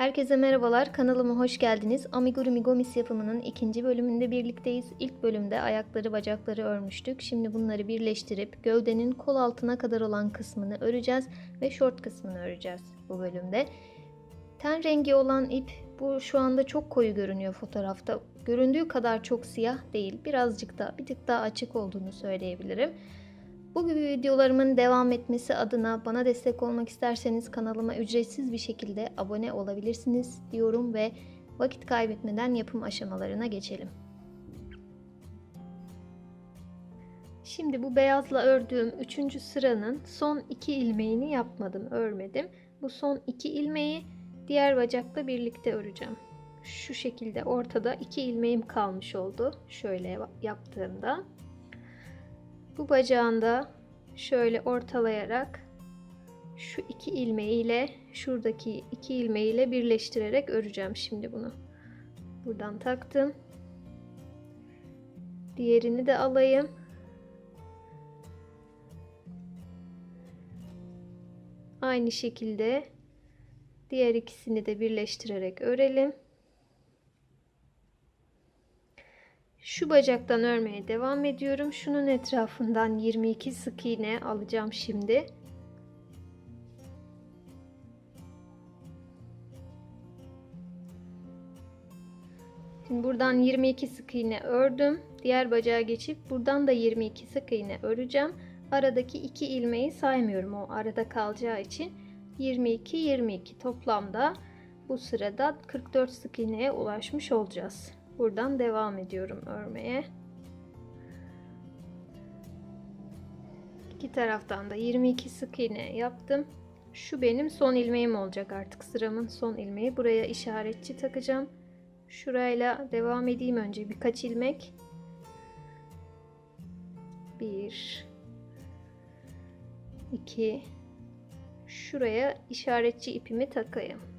Herkese merhabalar, kanalıma hoş geldiniz. Amigurumi Gomis yapımının ikinci bölümünde birlikteyiz. İlk bölümde ayakları bacakları örmüştük. Şimdi bunları birleştirip gövdenin kol altına kadar olan kısmını öreceğiz ve şort kısmını öreceğiz bu bölümde. Ten rengi olan ip bu şu anda çok koyu görünüyor fotoğrafta. Göründüğü kadar çok siyah değil. Birazcık da bir tık daha açık olduğunu söyleyebilirim. Bu gibi videolarımın devam etmesi adına bana destek olmak isterseniz kanalıma ücretsiz bir şekilde abone olabilirsiniz diyorum ve vakit kaybetmeden yapım aşamalarına geçelim. Şimdi bu beyazla ördüğüm 3. sıranın son 2 ilmeğini yapmadım, örmedim. Bu son 2 ilmeği diğer bacakla birlikte öreceğim. Şu şekilde ortada 2 ilmeğim kalmış oldu. Şöyle yaptığımda. Bu bacağında şöyle ortalayarak şu iki ilmeğiyle şuradaki iki ilmeğiyle birleştirerek öreceğim şimdi bunu. Buradan taktım. Diğerini de alayım. Aynı şekilde diğer ikisini de birleştirerek örelim. Şu bacaktan örmeye devam ediyorum. Şunun etrafından 22 sık iğne alacağım şimdi. Şimdi buradan 22 sık iğne ördüm. Diğer bacağa geçip buradan da 22 sık iğne öreceğim. Aradaki iki ilmeği saymıyorum o arada kalacağı için. 22 22 toplamda bu sırada 44 sık iğneye ulaşmış olacağız. Buradan devam ediyorum örmeye. İki taraftan da 22 sık iğne yaptım. Şu benim son ilmeğim olacak artık sıramın son ilmeği. Buraya işaretçi takacağım. Şurayla devam edeyim önce birkaç ilmek. Bir, iki, şuraya işaretçi ipimi takayım.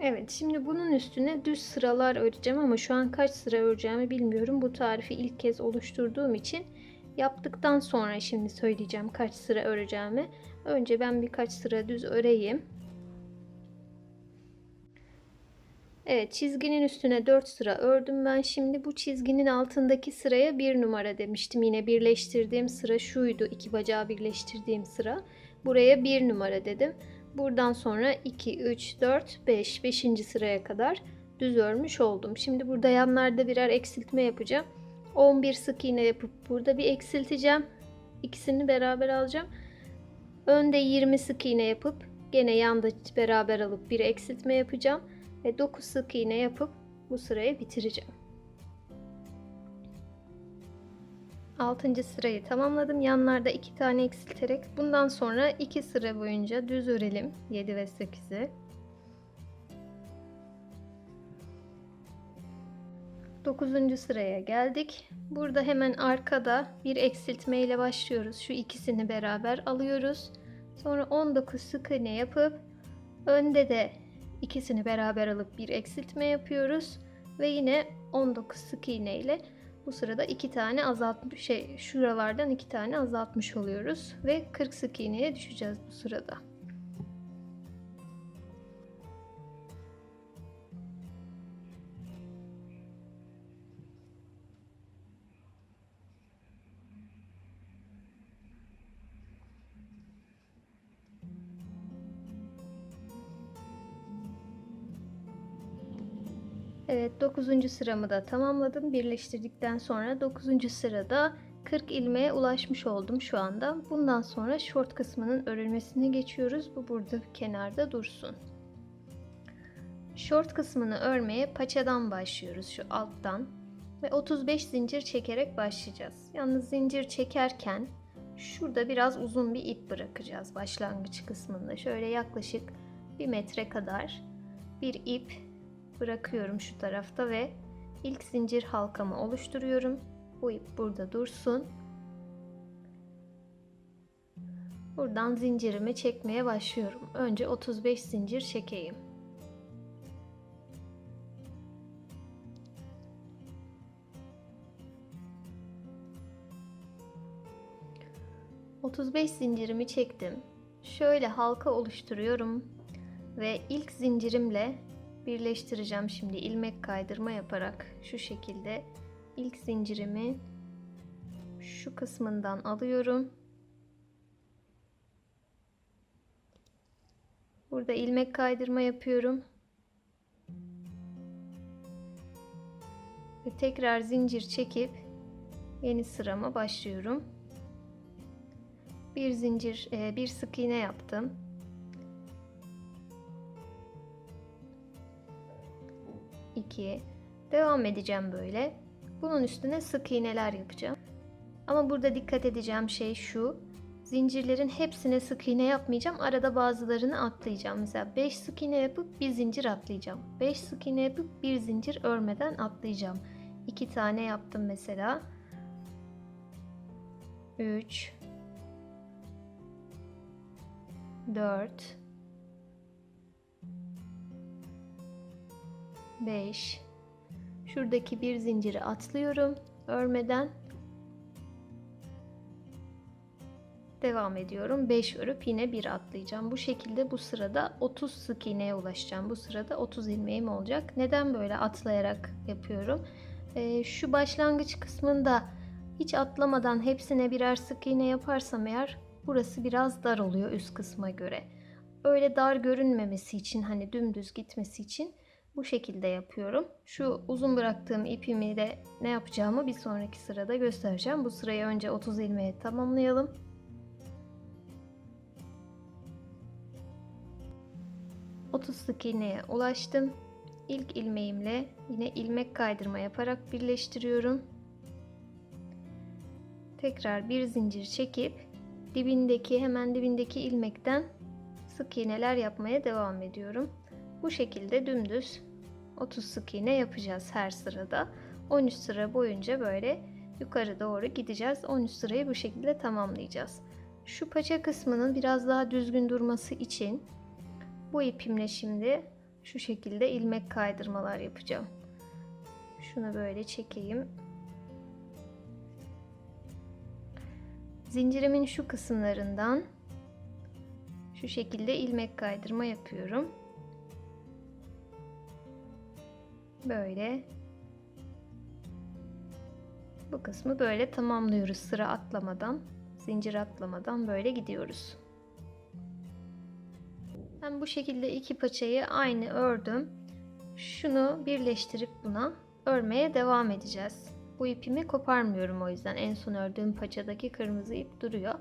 Evet şimdi bunun üstüne düz sıralar öreceğim ama şu an kaç sıra öreceğimi bilmiyorum. Bu tarifi ilk kez oluşturduğum için yaptıktan sonra şimdi söyleyeceğim kaç sıra öreceğimi. Önce ben birkaç sıra düz öreyim. Evet çizginin üstüne 4 sıra ördüm ben. Şimdi bu çizginin altındaki sıraya 1 numara demiştim. Yine birleştirdiğim sıra şuydu. iki bacağı birleştirdiğim sıra. Buraya 1 numara dedim. Buradan sonra 2, 3, 4, 5. 5. sıraya kadar düz örmüş oldum. Şimdi burada yanlarda birer eksiltme yapacağım. 11 sık iğne yapıp burada bir eksilteceğim. İkisini beraber alacağım. Önde 20 sık iğne yapıp gene yanda beraber alıp bir eksiltme yapacağım. Ve 9 sık iğne yapıp bu sırayı bitireceğim. 6. sırayı tamamladım. Yanlarda 2 tane eksilterek bundan sonra 2 sıra boyunca düz örelim. 7 ve 8'i. 9. sıraya geldik. Burada hemen arkada bir eksiltme ile başlıyoruz. Şu ikisini beraber alıyoruz. Sonra 19 sık iğne yapıp önde de ikisini beraber alıp bir eksiltme yapıyoruz ve yine 19 sık iğne ile bu sırada iki tane azaltmış şey şuralardan iki tane azaltmış oluyoruz ve 40 sık iğneye düşeceğiz bu sırada. Evet 9. sıramı da tamamladım. Birleştirdikten sonra 9. sırada 40 ilmeğe ulaşmış oldum şu anda. Bundan sonra short kısmının örülmesine geçiyoruz. Bu burada kenarda dursun. Short kısmını örmeye paçadan başlıyoruz şu alttan ve 35 zincir çekerek başlayacağız. Yalnız zincir çekerken şurada biraz uzun bir ip bırakacağız başlangıç kısmında. Şöyle yaklaşık bir metre kadar bir ip bırakıyorum şu tarafta ve ilk zincir halkamı oluşturuyorum. Bu ip burada dursun. Buradan zincirimi çekmeye başlıyorum. Önce 35 zincir çekeyim. Otuz beş zincirimi çektim. Şöyle halka oluşturuyorum Ve ilk zincirimle birleştireceğim şimdi ilmek kaydırma yaparak şu şekilde ilk zincirimi şu kısmından alıyorum. Burada ilmek kaydırma yapıyorum. Ve tekrar zincir çekip yeni sırama başlıyorum. Bir zincir, e, bir sık iğne yaptım. İki. Devam edeceğim böyle. Bunun üstüne sık iğneler yapacağım. Ama burada dikkat edeceğim şey şu. Zincirlerin hepsine sık iğne yapmayacağım. Arada bazılarını atlayacağım. Mesela 5 sık iğne yapıp bir zincir atlayacağım. 5 sık iğne yapıp bir zincir örmeden atlayacağım. 2 tane yaptım mesela. 3 4 5 Şuradaki bir zinciri atlıyorum. Örmeden devam ediyorum. 5 örüp yine bir atlayacağım. Bu şekilde bu sırada 30 sık iğneye ulaşacağım. Bu sırada 30 ilmeğim olacak. Neden böyle atlayarak yapıyorum? Ee, şu başlangıç kısmında hiç atlamadan hepsine birer sık iğne yaparsam eğer burası biraz dar oluyor üst kısma göre. Öyle dar görünmemesi için hani dümdüz gitmesi için bu şekilde yapıyorum. Şu uzun bıraktığım ipimi de ne yapacağımı bir sonraki sırada göstereceğim. Bu sırayı önce 30 ilmeğe tamamlayalım. ...30 sık iğneye ulaştım. İlk ilmeğimle yine ilmek kaydırma yaparak birleştiriyorum. Tekrar bir zincir çekip dibindeki hemen dibindeki ilmekten sık iğneler yapmaya devam ediyorum. Bu şekilde dümdüz 30 sık iğne yapacağız her sırada. 13 sıra boyunca böyle yukarı doğru gideceğiz. 13 sırayı bu şekilde tamamlayacağız. Şu paça kısmının biraz daha düzgün durması için bu ipimle şimdi şu şekilde ilmek kaydırmalar yapacağım. Şunu böyle çekeyim. Zincirimin şu kısımlarından şu şekilde ilmek kaydırma yapıyorum. Böyle. Bu kısmı böyle tamamlıyoruz sıra atlamadan zincir atlamadan böyle gidiyoruz. Ben bu şekilde iki paçayı aynı ördüm. Şunu birleştirip buna örmeye devam edeceğiz. Bu ipimi koparmıyorum o yüzden. En son ördüğüm paçadaki kırmızı ip duruyor.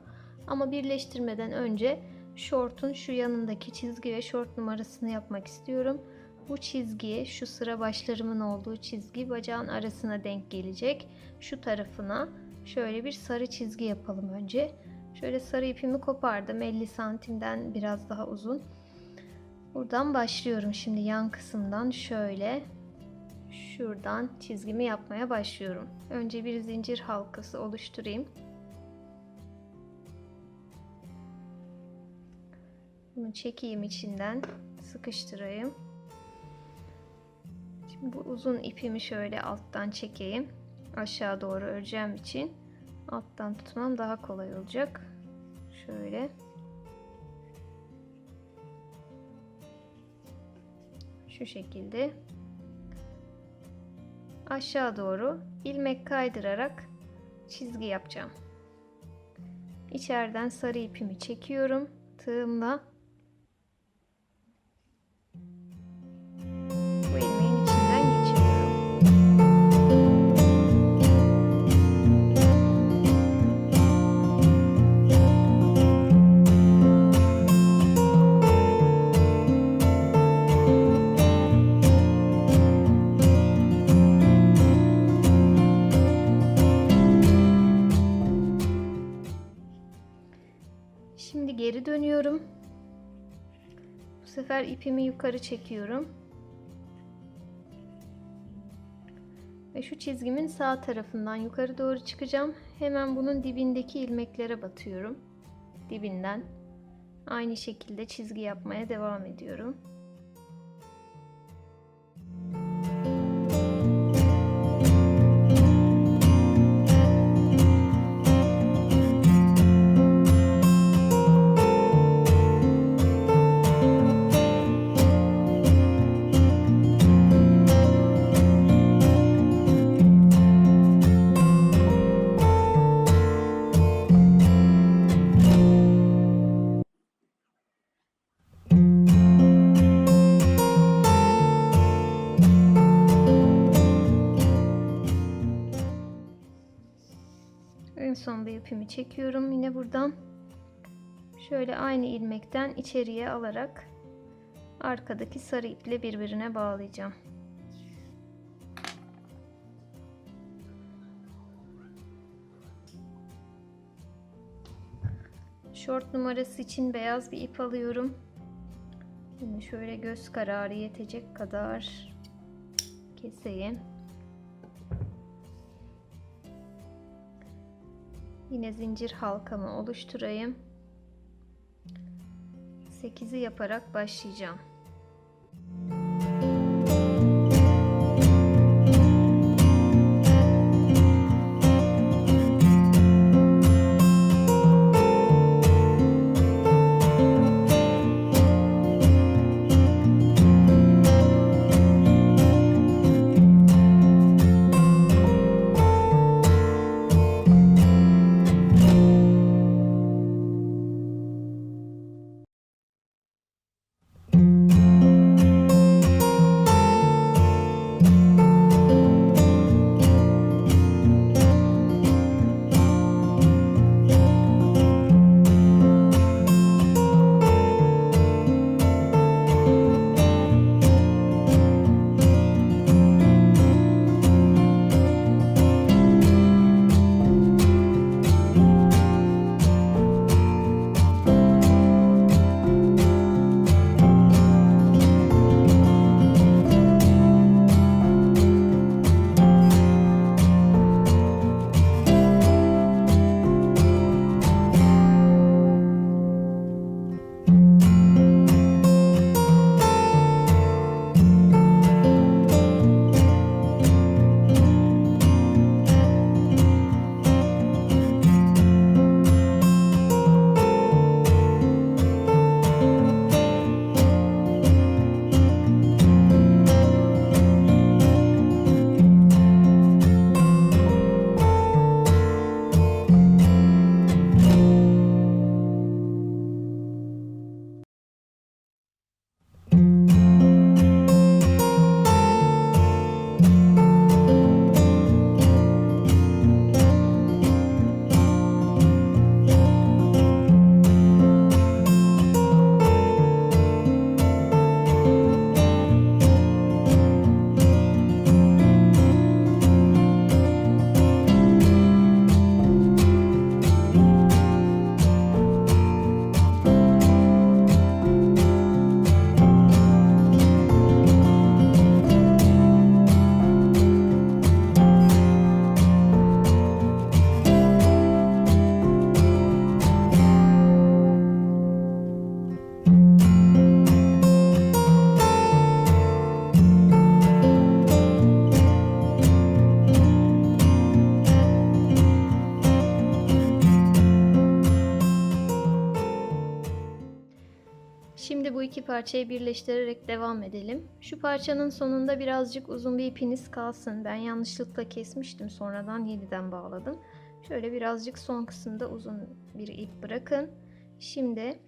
Ama birleştirmeden önce şortun şu yanındaki çizgi ve şort numarasını yapmak istiyorum bu çizgi şu sıra başlarımın olduğu çizgi bacağın arasına denk gelecek. Şu tarafına şöyle bir sarı çizgi yapalım önce. Şöyle sarı ipimi kopardım 50 santimden biraz daha uzun. Buradan başlıyorum şimdi yan kısımdan şöyle şuradan çizgimi yapmaya başlıyorum. Önce bir zincir halkası oluşturayım. Bunu çekeyim içinden sıkıştırayım. Bu uzun ipimi şöyle alttan çekeyim. Aşağı doğru öreceğim için alttan tutmam daha kolay olacak. Şöyle. Şu şekilde. Aşağı doğru ilmek kaydırarak çizgi yapacağım. İçeriden sarı ipimi çekiyorum. Tığımla Sefer ipimi yukarı çekiyorum. Ve şu çizgimin sağ tarafından yukarı doğru çıkacağım. Hemen bunun dibindeki ilmeklere batıyorum. Dibinden. Aynı şekilde çizgi yapmaya devam ediyorum. İpimi çekiyorum yine buradan. Şöyle aynı ilmekten içeriye alarak arkadaki sarı iple birbirine bağlayacağım. Şort numarası için beyaz bir ip alıyorum. Şimdi şöyle göz kararı yetecek kadar keseyim. Yine zincir halkamı oluşturayım. 8'i yaparak başlayacağım. Parçayı birleştirerek devam edelim. Şu parçanın sonunda birazcık uzun bir ipiniz kalsın. Ben yanlışlıkla kesmiştim. Sonradan yeniden bağladım. Şöyle birazcık son kısımda uzun bir ip bırakın. Şimdi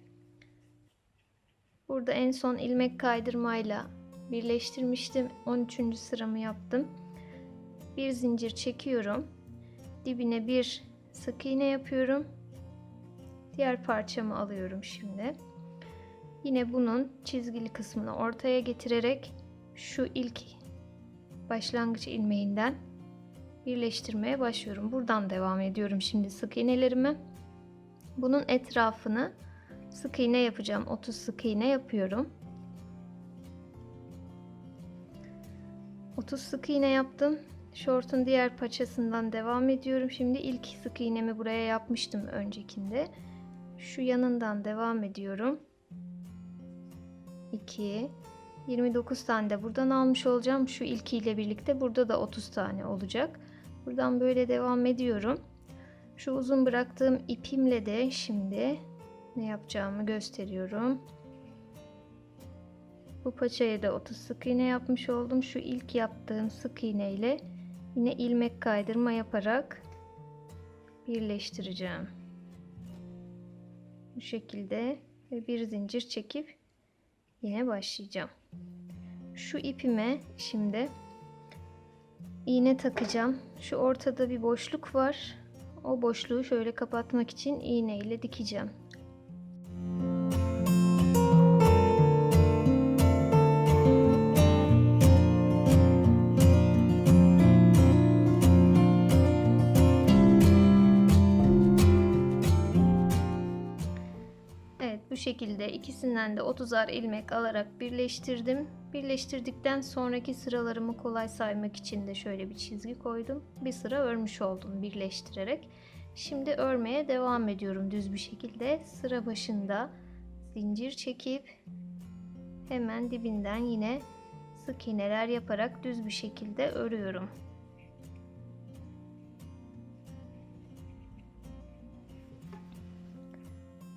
burada en son ilmek kaydırmayla birleştirmiştim. 13. sıramı yaptım. Bir zincir çekiyorum. Dibine bir sık iğne yapıyorum. Diğer parçamı alıyorum şimdi. Yine bunun çizgili kısmını ortaya getirerek şu ilk başlangıç ilmeğinden birleştirmeye başlıyorum. Buradan devam ediyorum şimdi sık iğnelerime. Bunun etrafını sık iğne yapacağım. 30 sık iğne yapıyorum. 30 sık iğne yaptım. Şortun diğer paçasından devam ediyorum. Şimdi ilk sık iğnemi buraya yapmıştım öncekinde. Şu yanından devam ediyorum. 2 29 tane de buradan almış olacağım. Şu ilkiyle birlikte burada da 30 tane olacak. Buradan böyle devam ediyorum. Şu uzun bıraktığım ipimle de şimdi ne yapacağımı gösteriyorum. Bu paçaya da 30 sık iğne yapmış oldum. Şu ilk yaptığım sık iğne ile yine ilmek kaydırma yaparak birleştireceğim. Bu şekilde ve bir zincir çekip yine başlayacağım. Şu ipime şimdi iğne takacağım. Şu ortada bir boşluk var. O boşluğu şöyle kapatmak için iğne ile dikeceğim. Bu şekilde ikisinden de 30'ar ilmek alarak birleştirdim. Birleştirdikten sonraki sıralarımı kolay saymak için de şöyle bir çizgi koydum. Bir sıra örmüş oldum birleştirerek. Şimdi örmeye devam ediyorum düz bir şekilde. Sıra başında zincir çekip hemen dibinden yine sık iğneler yaparak düz bir şekilde örüyorum.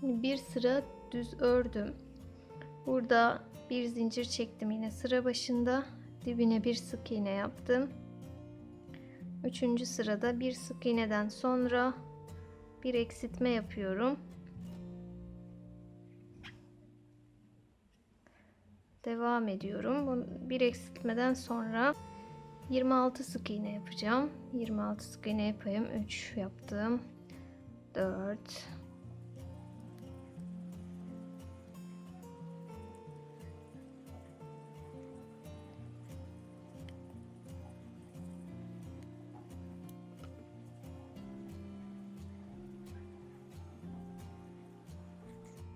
bir sıra düz ördüm. Burada bir zincir çektim yine sıra başında. Dibine bir sık iğne yaptım. Üçüncü sırada bir sık iğneden sonra bir eksiltme yapıyorum. Devam ediyorum. Bir eksiltmeden sonra 26 sık iğne yapacağım. 26 sık iğne yapayım. 3 yaptım. 4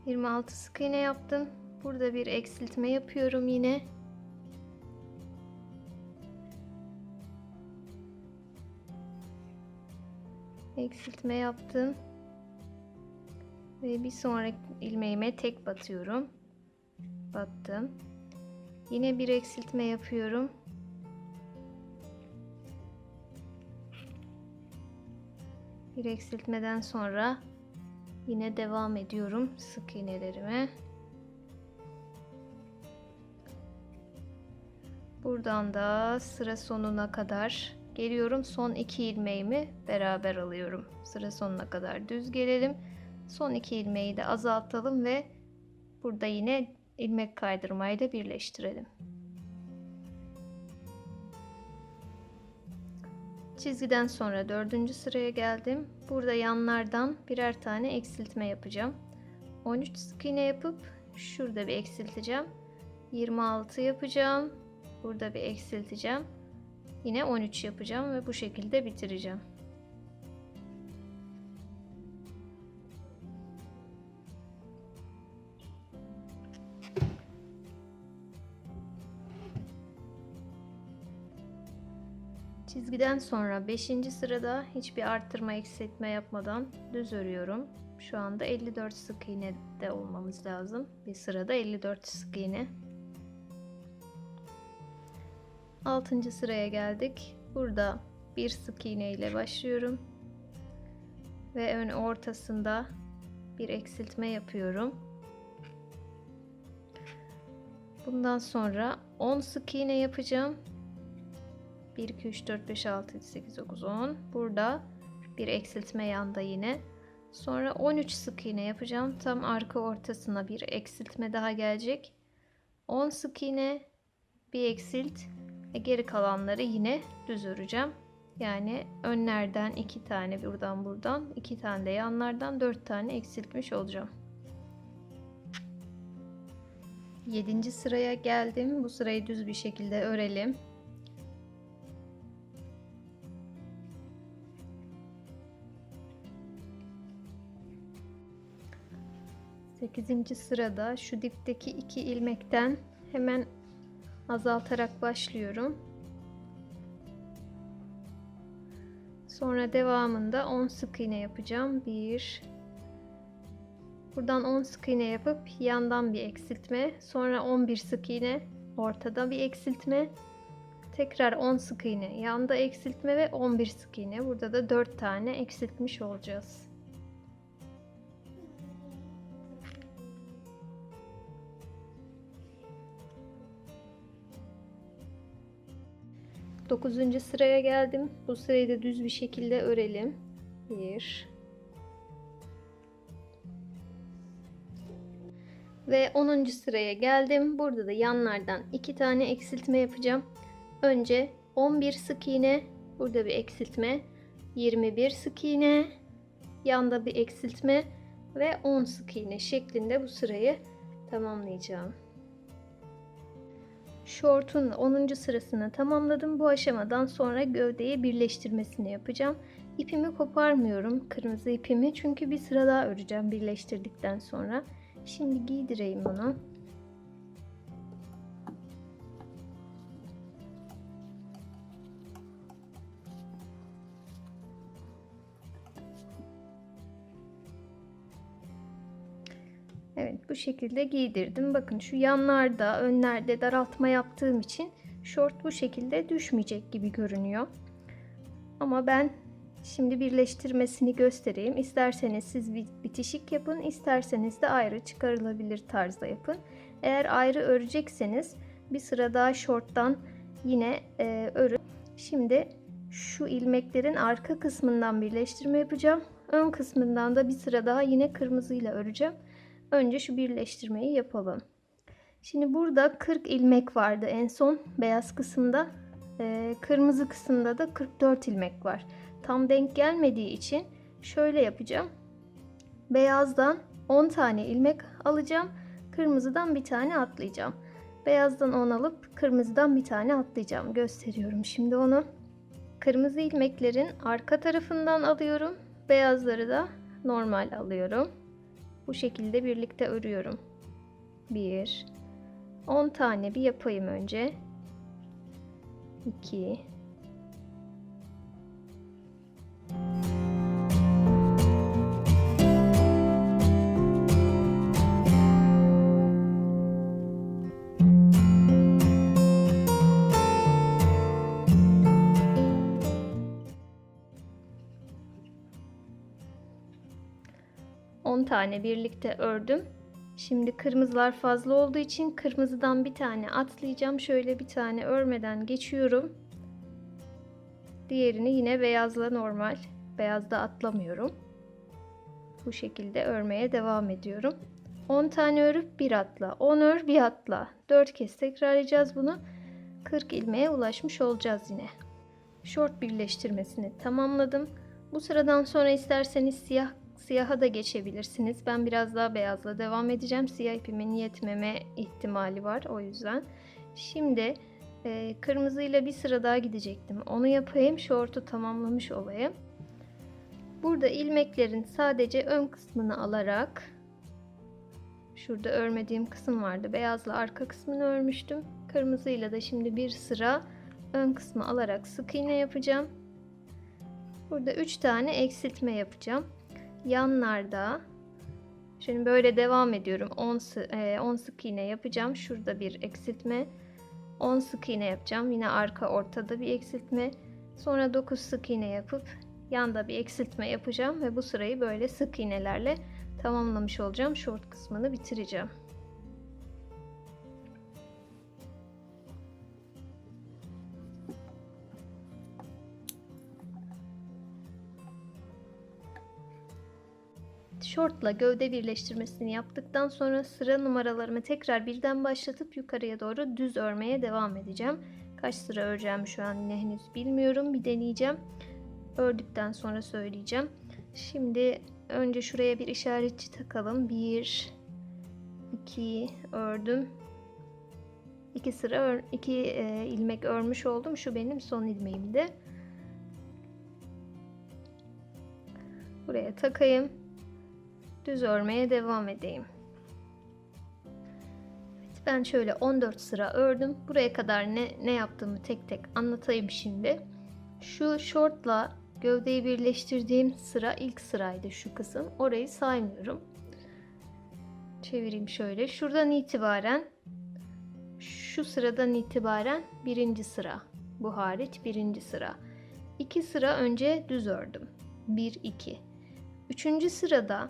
26 sık iğne yaptım. Burada bir eksiltme yapıyorum yine. Eksiltme yaptım. Ve bir sonraki ilmeğime tek batıyorum. Battım. Yine bir eksiltme yapıyorum. Bir eksiltmeden sonra Yine devam ediyorum sık iğnelerime. Buradan da sıra sonuna kadar geliyorum. Son iki ilmeğimi beraber alıyorum. Sıra sonuna kadar düz gelelim. Son iki ilmeği de azaltalım ve burada yine ilmek kaydırmayla birleştirelim. Çizgiden sonra dördüncü sıraya geldim. Burada yanlardan birer tane eksiltme yapacağım. 13 sık iğne yapıp şurada bir eksilteceğim. 26 yapacağım. Burada bir eksilteceğim. Yine 13 yapacağım ve bu şekilde bitireceğim. Çizgiden sonra 5. sırada hiçbir arttırma eksiltme yapmadan düz örüyorum. Şu anda 54 sık iğne de olmamız lazım. Bir sırada 54 sık iğne. 6. sıraya geldik. Burada bir sık iğne ile başlıyorum. Ve ön ortasında bir eksiltme yapıyorum. Bundan sonra 10 sık iğne yapacağım. 1, 2, 3, 4, 5, 6, 7, 8, 9, 10. Burada bir eksiltme yanda yine. Sonra 13 sık iğne yapacağım. Tam arka ortasına bir eksiltme daha gelecek. 10 sık iğne, bir eksilt ve geri kalanları yine düz öreceğim. Yani önlerden 2 tane buradan buradan, 2 tane de yanlardan 4 tane eksiltmiş olacağım. 7. sıraya geldim. Bu sırayı düz bir şekilde örelim. 8. sırada şu dipteki iki ilmekten hemen azaltarak başlıyorum. Sonra devamında 10 sık iğne yapacağım. 1 Buradan 10 sık iğne yapıp yandan bir eksiltme, sonra 11 sık iğne, ortada bir eksiltme, tekrar 10 sık iğne, yanda eksiltme ve 11 sık iğne. Burada da 4 tane eksiltmiş olacağız. 9. sıraya geldim. Bu sırayı da düz bir şekilde örelim. 1 Ve 10. sıraya geldim. Burada da yanlardan 2 tane eksiltme yapacağım. Önce 11 sık iğne, burada bir eksiltme, 21 sık iğne, Yanda bir eksiltme ve 10 sık iğne şeklinde bu sırayı tamamlayacağım. Şortun 10. sırasını tamamladım. Bu aşamadan sonra gövdeyi birleştirmesini yapacağım. İpimi koparmıyorum. Kırmızı ipimi. Çünkü bir sıra daha öreceğim birleştirdikten sonra. Şimdi giydireyim bunu. Bu şekilde giydirdim. Bakın şu yanlarda, önlerde daraltma yaptığım için şort bu şekilde düşmeyecek gibi görünüyor. Ama ben şimdi birleştirmesini göstereyim. İsterseniz siz bitişik yapın, isterseniz de ayrı çıkarılabilir tarzda yapın. Eğer ayrı örecekseniz bir sıra daha şorttan yine e, örün. Şimdi şu ilmeklerin arka kısmından birleştirme yapacağım. Ön kısmından da bir sıra daha yine kırmızıyla öreceğim. Önce şu birleştirmeyi yapalım. Şimdi burada 40 ilmek vardı en son beyaz kısımda. Ee, kırmızı kısımda da 44 ilmek var. Tam denk gelmediği için şöyle yapacağım. Beyazdan 10 tane ilmek alacağım. Kırmızıdan bir tane atlayacağım. Beyazdan 10 alıp kırmızıdan bir tane atlayacağım. Gösteriyorum şimdi onu. Kırmızı ilmeklerin arka tarafından alıyorum. Beyazları da normal alıyorum. Bu şekilde birlikte örüyorum. 1 10 tane bir yapayım önce. 2 10 tane birlikte ördüm. Şimdi kırmızılar fazla olduğu için kırmızıdan bir tane atlayacağım. Şöyle bir tane örmeden geçiyorum. Diğerini yine beyazla normal. Beyazda atlamıyorum. Bu şekilde örmeye devam ediyorum. 10 tane örüp bir atla. 10 ör bir atla. 4 kez tekrarlayacağız bunu. 40 ilmeğe ulaşmış olacağız yine. Şort birleştirmesini tamamladım. Bu sıradan sonra isterseniz siyah Siyaha da geçebilirsiniz. Ben biraz daha beyazla devam edeceğim. Siyah ipimin yetmeme ihtimali var o yüzden. Şimdi e, kırmızıyla bir sıra daha gidecektim. Onu yapayım. Şortu tamamlamış olayım. Burada ilmeklerin sadece ön kısmını alarak şurada örmediğim kısım vardı. Beyazla arka kısmını örmüştüm. Kırmızıyla da şimdi bir sıra ön kısmı alarak sık iğne yapacağım. Burada 3 tane eksiltme yapacağım yanlarda. Şimdi böyle devam ediyorum. 10 e, 10 sık iğne yapacağım. Şurada bir eksiltme. 10 sık iğne yapacağım. Yine arka ortada bir eksiltme. Sonra 9 sık iğne yapıp yanda bir eksiltme yapacağım ve bu sırayı böyle sık iğnelerle tamamlamış olacağım. Short kısmını bitireceğim şortla gövde birleştirmesini yaptıktan sonra sıra numaralarımı tekrar birden başlatıp yukarıya doğru düz örmeye devam edeceğim. Kaç sıra öreceğim şu an yine henüz bilmiyorum. Bir deneyeceğim. Ördükten sonra söyleyeceğim. Şimdi önce şuraya bir işaretçi takalım. 1 2 ördüm. 2 sıra 2 e, ilmek örmüş oldum. Şu benim son ilmeğimdi. Buraya takayım düz örmeye devam edeyim. Evet, ben şöyle 14 sıra ördüm. Buraya kadar ne, ne yaptığımı tek tek anlatayım şimdi. Şu şortla gövdeyi birleştirdiğim sıra ilk sıraydı şu kısım. Orayı saymıyorum. Çevireyim şöyle. Şuradan itibaren şu sıradan itibaren birinci sıra. Bu hariç birinci sıra. İki sıra önce düz ördüm. 1 2. Üçüncü sırada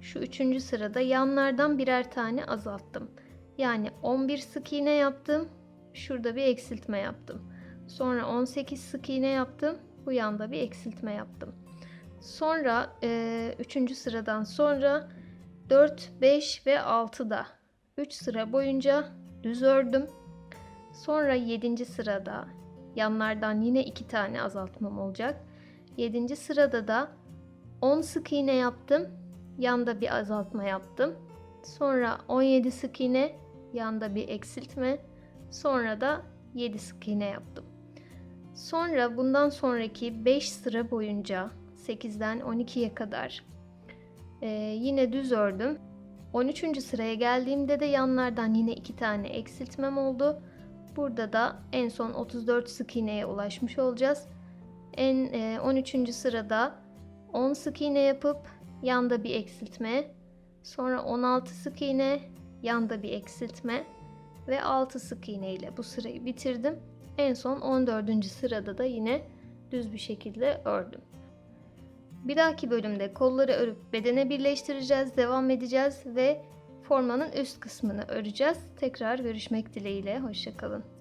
şu üçüncü sırada yanlardan birer tane azalttım. Yani 11 sık iğne yaptım. Şurada bir eksiltme yaptım. Sonra 18 sık iğne yaptım. Bu yanda bir eksiltme yaptım. Sonra e, üçüncü sıradan sonra 4, 5 ve 6'da 3 sıra boyunca düz ördüm. Sonra 7. sırada yanlardan yine 2 tane azaltmam olacak. 7. sırada da 10 sık iğne yaptım. Yanda bir azaltma yaptım. Sonra 17 sık iğne, yanda bir eksiltme. Sonra da 7 sık iğne yaptım. Sonra bundan sonraki 5 sıra boyunca 8'den 12'ye kadar e, yine düz ördüm. 13. sıraya geldiğimde de yanlardan yine 2 tane eksiltmem oldu. Burada da en son 34 sık iğneye ulaşmış olacağız. En e, 13. sırada 10 sık iğne yapıp yanda bir eksiltme, sonra 16 sık iğne, yanda bir eksiltme ve 6 sık iğne ile bu sırayı bitirdim. En son 14. sırada da yine düz bir şekilde ördüm. Bir dahaki bölümde kolları örüp bedene birleştireceğiz, devam edeceğiz ve formanın üst kısmını öreceğiz. Tekrar görüşmek dileğiyle, hoşçakalın.